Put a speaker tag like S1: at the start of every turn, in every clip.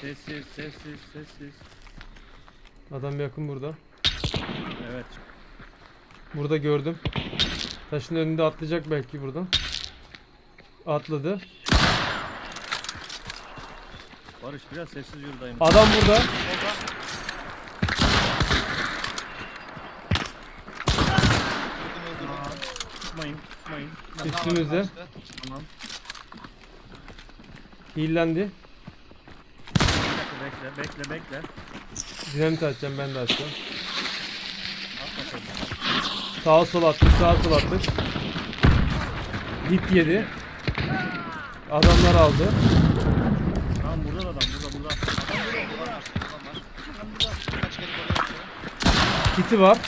S1: Sessiz, sessiz, sessiz.
S2: Adam yakın burada.
S1: Evet.
S2: Burada gördüm. Taşın önünde atlayacak belki buradan. Atladı.
S1: Barış biraz sessiz yürü dayım.
S2: Adam burada.
S1: Tutmayın, tutmayın.
S2: Üstümüzde.
S1: Tamam.
S2: Hillendi.
S1: Bekle, bekle, bekle.
S2: Dinamit atacağım ben de atacağım.
S1: Atma sen.
S2: Sağa sola attık, sağa sola attık. Hit yedi. Adamlar aldı.
S1: Tamam burada da adam, burada, burada. Adam burada, burada.
S3: Adam var. Kaç kere koruyor
S2: Hiti var.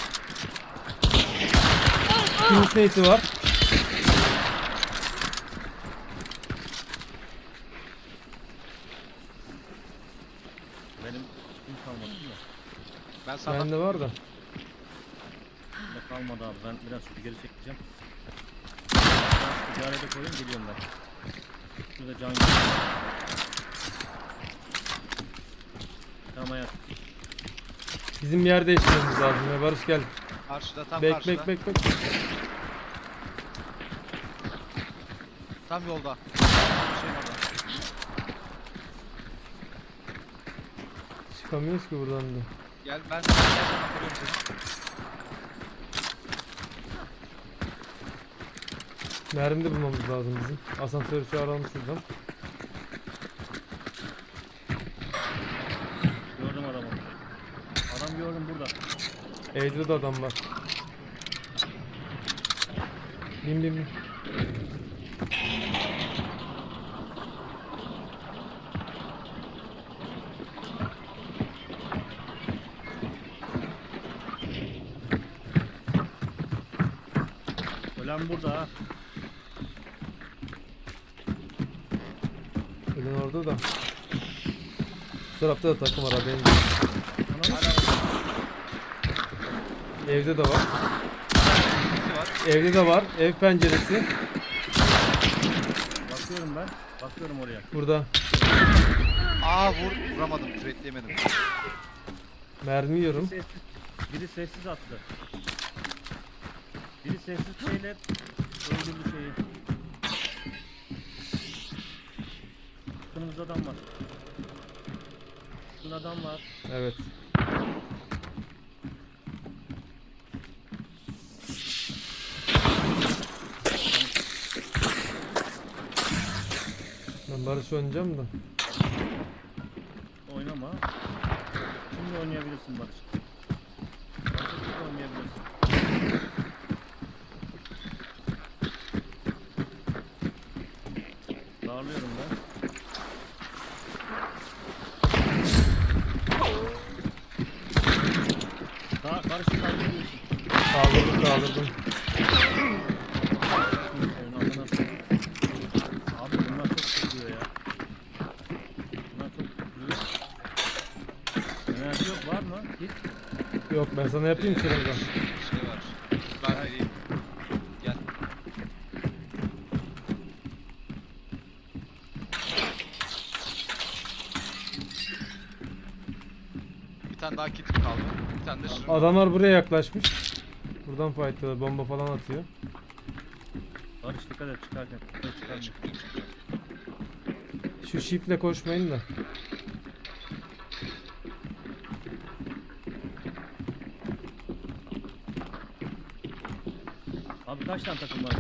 S2: Kimisine hiti var.
S1: Benim kim kalmadı mı?
S3: Ben sana
S2: Bende var da.
S1: Bende kalmadı abi. Ben biraz geri çekeceğim. Biraz ticarete koyayım geliyorum ben. Şurada can gibi. Tamam hayat.
S2: Bizim yer değiştirmemiz lazım ya. Barış gel.
S3: karşıda tam
S2: Bek
S3: karşıda.
S2: bek bek bek.
S3: Tam yolda. Bir şey orada.
S2: Çıkamıyoruz ki buradan da.
S3: Gel ben ben sana koruyorum seni.
S2: Mermi de bulmamız lazım bizim. Asansörü çağıralım şuradan.
S1: Gördüm adamı. Adam gördüm burada.
S2: Evde de adam var. Bin bin bin.
S1: Ölen burada ha.
S2: Ölen orada da. Bu tarafta da takım var haberin.
S1: Anam.
S2: Evde de var.
S3: Biri var.
S2: Evde de var. Ev penceresi.
S1: Bakıyorum ben. Bakıyorum oraya.
S2: Burada.
S3: Aa vur vuramadım. Trade'leyemedim.
S2: Mermi yiyorum.
S1: Sessiz. Biri sessiz attı. Sessiz şeyle öldürdü şeyi. Kırmızı adam var. Kırmızı adam var.
S2: Evet. Ben Barış oynayacağım da.
S1: Oynama. Şimdi oynayabilirsin. Barış şimdi oynayabilirsin. Darlıyorum ben. Daha karşı kaldırıyorsun.
S2: Kaldırdım kaldırdım.
S1: Senin amına koyayım. Abi bunlar çok sıkıyor ya. Bunlar çok sıkıyor. Enerji yok var mı? Git.
S2: Yok ben sana yapayım ki Ramazan.
S3: Şey var. Ben vereyim. Gel. Bir tane daha kitim kaldı. Bir tane de şırınga.
S2: Adamlar buraya yaklaşmış. Buradan fightlıyorlar. Bomba falan atıyor.
S1: Barış dikkat et çıkarken.
S2: Şu shift'le koşmayın da.
S1: Abi kaç tane takım var?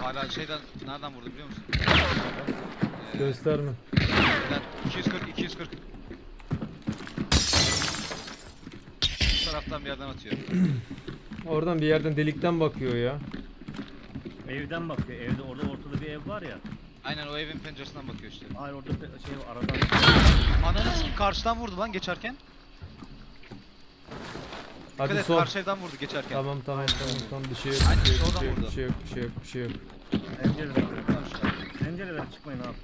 S3: Hala şeyden nereden vurdu biliyor musun? Ee,
S2: Gösterme.
S3: Lan 240 240. Bu taraftan bir yerden atıyor.
S2: Oradan bir yerden delikten bakıyor ya.
S1: Evden bakıyor. Evde orada ortada bir ev var ya.
S3: Aynen o evin penceresinden bakıyor işte.
S1: Hayır orada bir şey var, aradan.
S3: Ananı sikeyim karşıdan vurdu lan geçerken.
S2: Hadi
S3: Dikkat et,
S2: sol.
S3: karşı evden vurdu geçerken.
S2: Tamam tamam tamam tamam bir şey yok.
S3: Aynen,
S2: Bir şey yok, bir
S3: oradan
S2: şey yok,
S3: vurdu.
S2: bir şey yok, bir şey yok, bir şey yok.
S1: Pencereden.
S3: Tamam, şu-
S1: Pencereden çıkmayın abi.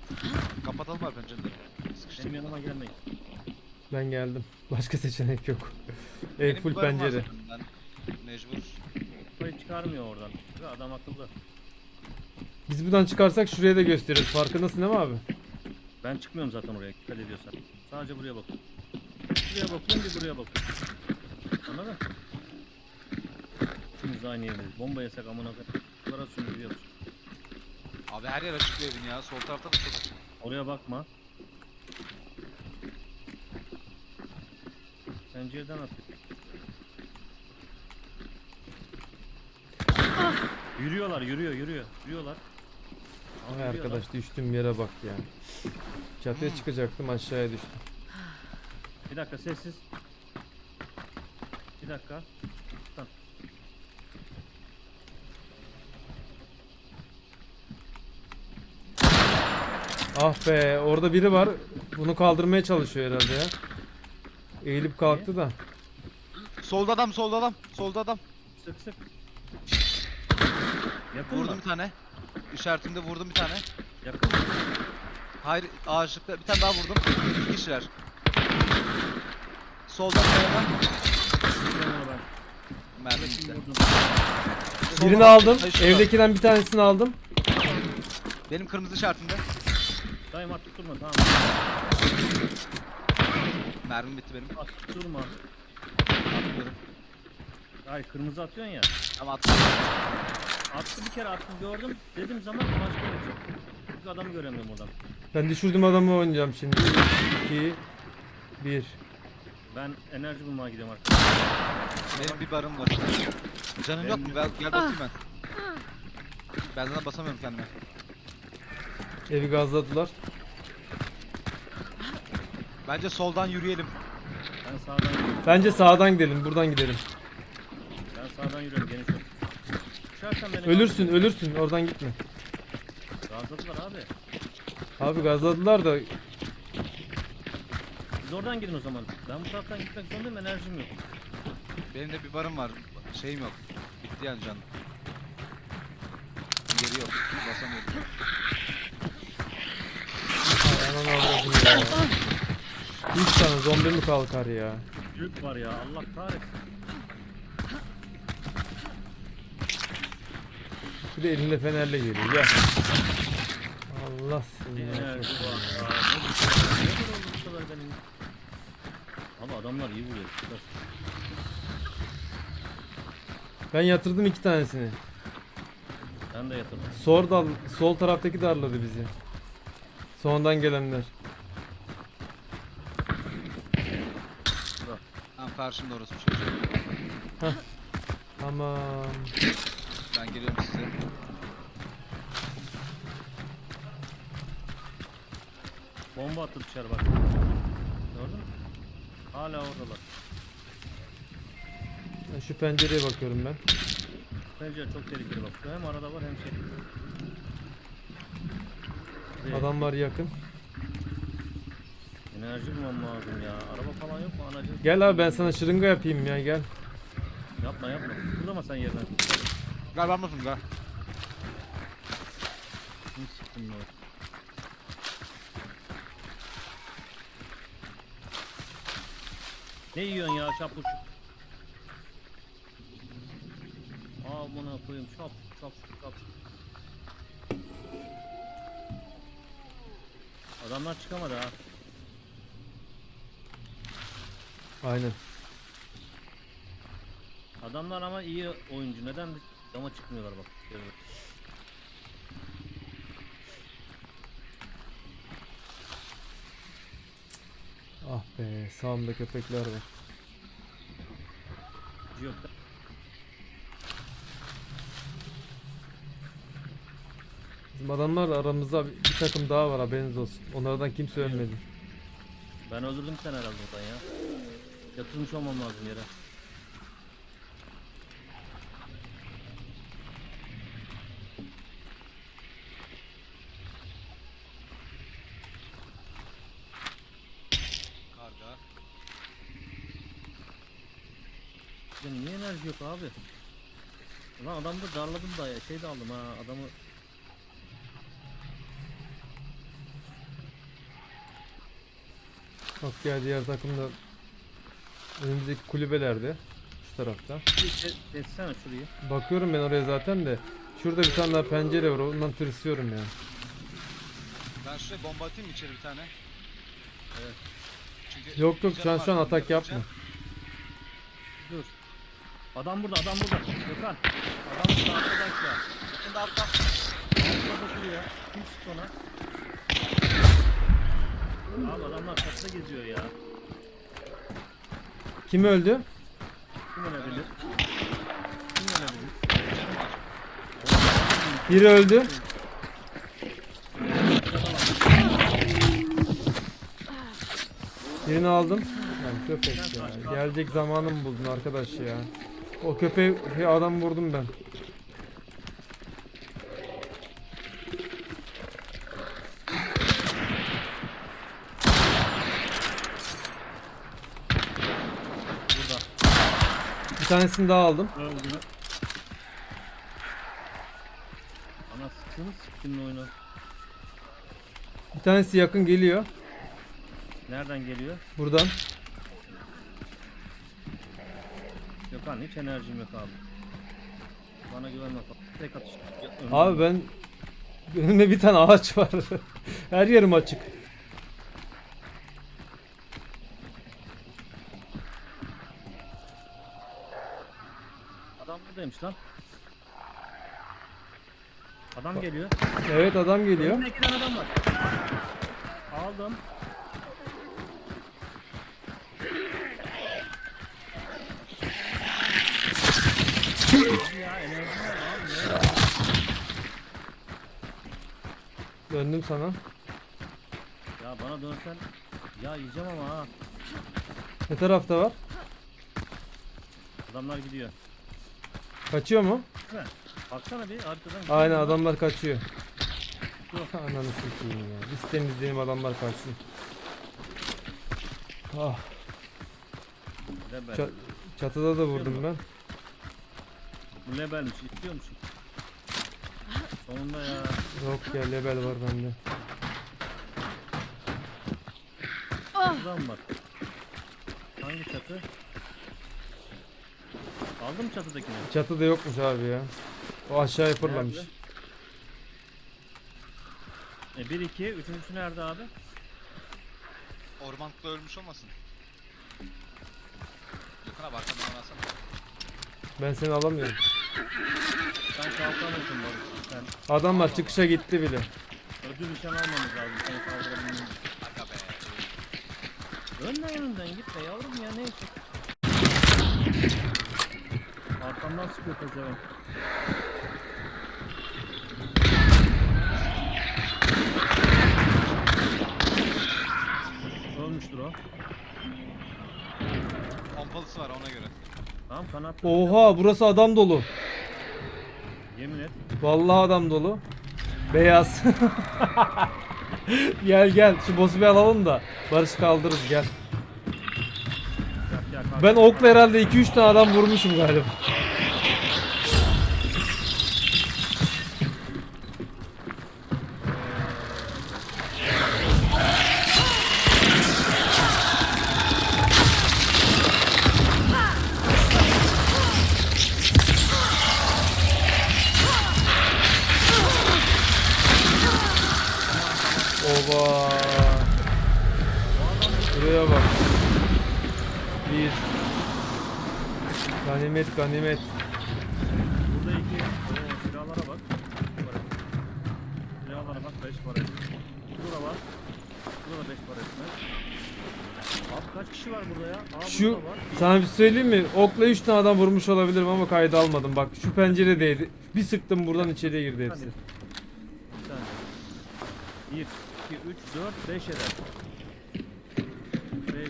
S3: Kapatalım abi pencereleri. Sıkıştık.
S1: Benim yanıma gelmeyin.
S2: Ben geldim. Başka seçenek yok. Ev
S3: Benim
S2: full
S3: duvarım var
S2: pencere.
S3: zaten, Ben mecbur.
S1: Burayı çıkarmıyor oradan. Adam akıllı.
S2: Biz buradan çıkarsak şuraya da gösteririz. Farkındasın değil mi abi?
S1: Ben çıkmıyorum zaten oraya dikkat ediyorsan. Sadece buraya bakıyorum. Buraya bakıyorum bir buraya bakıyorum. Anladın? İkimiz de aynı yerdeyiz. Bomba yesek amına koyayım. Para sündürüyoruz.
S3: Abi her yer açık evin ya. Sol tarafta da çok açık.
S1: Oraya bakma. Pencereden at. Yürüyorlar, yürüyor, yürüyor. Yürüyorlar.
S2: Ay arkadaş düştüğüm yere bak ya. Çatıya çıkacaktım aşağıya düştüm.
S1: Bir dakika sessiz. Bir dakika. Tamam.
S2: Ah be orada biri var. Bunu kaldırmaya çalışıyor herhalde ya. Eğilip kalktı da.
S3: Solda adam, solda adam, solda adam.
S1: Sık sık. Yakın
S3: Vurdum
S1: mı?
S3: bir tane. İşaretimde vurdum bir tane.
S1: Yakın mı?
S3: Hayır, ağaçlıkta bir tane daha vurdum. İki kişiler. Soldan kayadan.
S1: Ben.
S3: Mermi
S1: vurdum.
S2: Birini aldım.
S3: Hayır, şurada.
S2: Evdekinden bir tanesini aldım.
S3: Benim kırmızı işaretimde.
S1: Dayım artık durma tamam.
S3: Mermim bitti benim.
S1: Artık durma.
S3: Atlıyorum.
S1: Hayır kırmızı atıyorsun ya.
S3: Ama attım.
S1: Attı bir kere attım gördüm. Dedim zaman başka bir şey. Çünkü adamı göremiyorum oradan.
S2: Ben düşürdüm adamı oynayacağım şimdi. 2 1
S1: Ben enerji bulmaya gidiyorum artık.
S3: Benim bir barım var. Canım yok mu? Gel, gel bakayım ben. Ben zaten basamıyorum kendime.
S2: Evi gazladılar.
S3: Bence soldan yürüyelim.
S1: Ben sağdan yürüyorum.
S2: Bence sağdan gidelim. Buradan gidelim.
S1: Ben sağdan yürüyorum geniş. Düşersen beni
S2: Ölürsün, ölürsün. Oradan gitme.
S1: Gazladılar abi.
S2: Abi gazladılar da
S1: Siz oradan gidin o zaman. Ben bu taraftan gitmek zorundayım enerjim yok.
S3: Benim de bir barım var. Şeyim yok. Bitti yani canım. Geri yok. Basamıyorum.
S2: Ay, ananı avradım ya. Üç tane zombi mi kalkar ya?
S1: Yük var ya Allah kahretsin.
S2: Bir de elinde fenerle geliyor. Ya. Allah seni.
S1: enerji
S2: ya.
S1: var ya. Ne kadar oldu bu sefer benim? Abi adamlar iyi vuruyor. Dikkat.
S2: Ben yatırdım iki tanesini.
S1: Ben de yatırdım.
S2: Sol dal, sol taraftaki darladı bizi. Sondan gelenler.
S3: Tamam karşımda orası şey.
S2: Tamam.
S3: Ben geliyorum size.
S1: Bomba attı dışarı bak. Gördün mü? Hala oradalar.
S2: Ben Şu pencereye bakıyorum ben.
S1: Pencere çok tehlikeli bak. Hem arada var hem şey. Buraya
S2: Adamlar yakın.
S1: Enerji bulmam lazım ya. Araba falan yok mu anacığım?
S2: Gel abi ben sana şırınga yapayım ya gel.
S1: Yapma yapma. Kıpırdama sen yerine.
S3: Gel ben basın gel.
S1: Kim sıktın bunu? Ne yiyorsun ya çapur? Aa buna koyayım çap çap çap. Adamlar çıkamadı ha.
S2: Aynen.
S1: Adamlar ama iyi oyuncu. Neden ama çıkmıyorlar bak. Görüyorum.
S2: Ah be sağımda köpekler var.
S1: Yok da.
S2: Bizim adamlar da aramızda bir bir takım daha var haberiniz olsun. Onlardan kimse ölmedi.
S1: Ben öldürdüm sen herhalde oradan ya. Yatırmış olmam lazım yere.
S3: Karga.
S1: Ya niye enerji yok abi? Ulan adamı da darladım da ya şey de aldım ha adamı
S2: Bak ya diğer takım da önümüzdeki kulübelerde. Şu tarafta.
S1: bir etsene şurayı.
S2: Bakıyorum ben oraya zaten de. Şurada bir tane daha pencere var ondan tırsıyorum ya.
S3: Ben şuraya bomba atayım mı içeri bir tane?
S1: Evet.
S3: Çünkü
S2: Yok yok
S3: bir
S2: şu an atak yapma.
S1: Dur. Adam burada, adam burada. Gökhan. Adam burada arkadaşlar.
S3: Yakında altta.
S1: Altta bakıyor. Kim sıktı ona? Abi adamlar çatıda geziyor ya.
S2: Kim öldü?
S1: Kim ölebilir? Kim ölebilir?
S2: Biri öldü. Birini aldım. Yani köpek ya. Gelecek zamanı mı buldun arkadaş ya? O köpeği adam vurdum ben.
S1: Burada.
S2: Bir tanesini daha aldım.
S1: Öldü. Ana sıktığını siktimin oyunu.
S2: Bir tanesi yakın geliyor.
S1: Nereden geliyor?
S2: Buradan.
S1: Gökhan hiç enerjim yok abi. Bana güvenme. Tek atış.
S2: Abi ben önümde bir tane ağaç var. Her yerim açık.
S1: Adam buradaymış lan. Adam geliyor.
S2: Evet adam geliyor.
S1: Önümde iki tane adam var. Aldım. Ya var?
S2: Döndüm sana.
S1: Ya bana dönsen ya yiyeceğim ama ha.
S2: Ne tarafta var?
S1: Adamlar gidiyor.
S2: Kaçıyor mu?
S1: Baksana bir arkadan.
S2: Aynen adamlar kaçıyor.
S1: Dur.
S2: Ananı sikeyim ya. Biz temizleyelim adamlar kaçsın. Ah,
S1: Lebel.
S2: ça- çatıda da vurdum ben.
S1: Bu lebelmiş. İstiyor musun? Sonunda ya.
S2: Yok ya level var bende.
S1: Buradan bak. Hangi çatı? Aldım çatıdakini.
S2: Çatıda yokmuş abi ya. O aşağıya fırlamış.
S1: Nerede? E 1 2 üçüncüsü nerede abi?
S3: Ormanlıkta ölmüş olmasın? Yakına bak arkamdan alsana.
S2: Ben seni alamıyorum.
S1: Sen kalkamıyorsun Barış. Sen
S2: Adamlar çıkışa gitti bile.
S1: ödül nişan almamız lazım. Seni kaldırabilmemiz için.
S3: Aga be.
S1: Önden önden gitme yavrum ya ne için? Arkamdan sıkıyor pezevenk. Ölmüştür o.
S3: Pompalısı var ona göre.
S1: Tamam kanat.
S2: Oha burası adam dolu.
S1: Yemin et.
S2: Vallahi adam dolu. Beyaz. gel gel şu boss'u bir alalım da Barış kaldırırız gel.
S1: Gel, gel, kalk.
S2: Ben okla herhalde 2-3 tane adam vurmuşum galiba. Ganimet.
S1: Burada iki. Oo, silahlara bak. Silahlara bak 5 para. Burada var. Burada da 5 para etmez. Abi kaç kişi var burada ya? Aa
S2: Şu
S1: burada var.
S2: sana bir söyleyeyim mi? Okla 3 tane adam vurmuş olabilirim ama kayda almadım. Bak şu penceredeydi. Bir sıktım buradan içeriye girdi hepsi.
S1: Bir tane. 1, 2, 3, 4, 5 eder. 5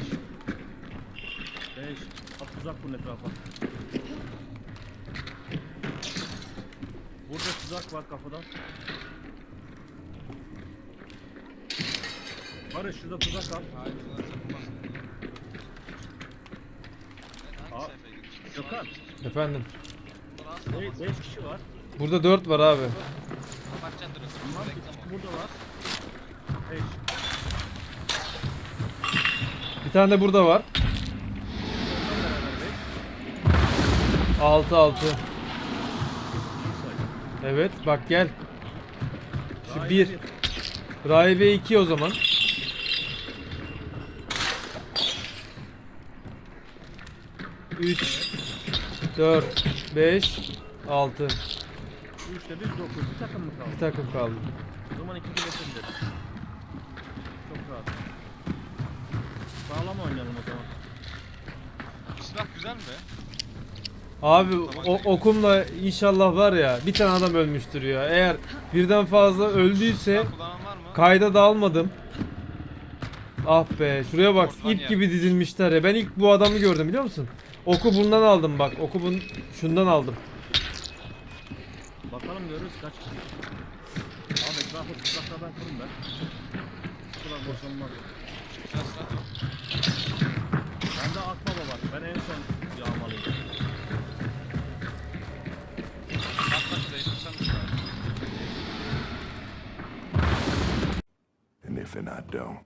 S1: 5 At tuzak bunun etrafa. Burada tuzak var kapıda. Barış şurada tuzak al.
S3: Hayır bunlar Hangi sayfaya?
S1: Gökhan.
S2: Efendim.
S1: 5 kişi var.
S2: Burada 4 var abi.
S3: Kapatacaksın.
S1: Bunlar
S3: Reklam
S1: burada var. 5
S2: Bir tane de burada var. 6 6. Evet bak gel. Şu bir. Rahibe 2 o zaman. Üç, dört, beş, altı.
S1: 3'te biz 9. Bir takım mı kaldı?
S2: Bir takım kaldı.
S1: O zaman ikinci beşindir. Çok rahat. Sağlam oynayalım o zaman.
S3: Silah güzel mi?
S2: Abi o, okumla inşallah var ya bir tane adam ölmüştür ya. Eğer birden fazla öldüyse
S3: Silah kullanan var mı?
S2: kayda da almadım. Ah be şuraya bak
S3: Orman
S2: ip gibi dizilmişler ya. Ben ilk bu adamı gördüm biliyor musun? Oku bundan aldım bak. Oku bun şundan aldım.
S1: Bakalım görürüz kaç kişi. Abi etrafı tuzaklardan kurun ben. Şurada boşalmaz.
S3: Silah silah yok.
S1: Bende akbaba var. Ben en son yağmalıyım.
S4: and I don't.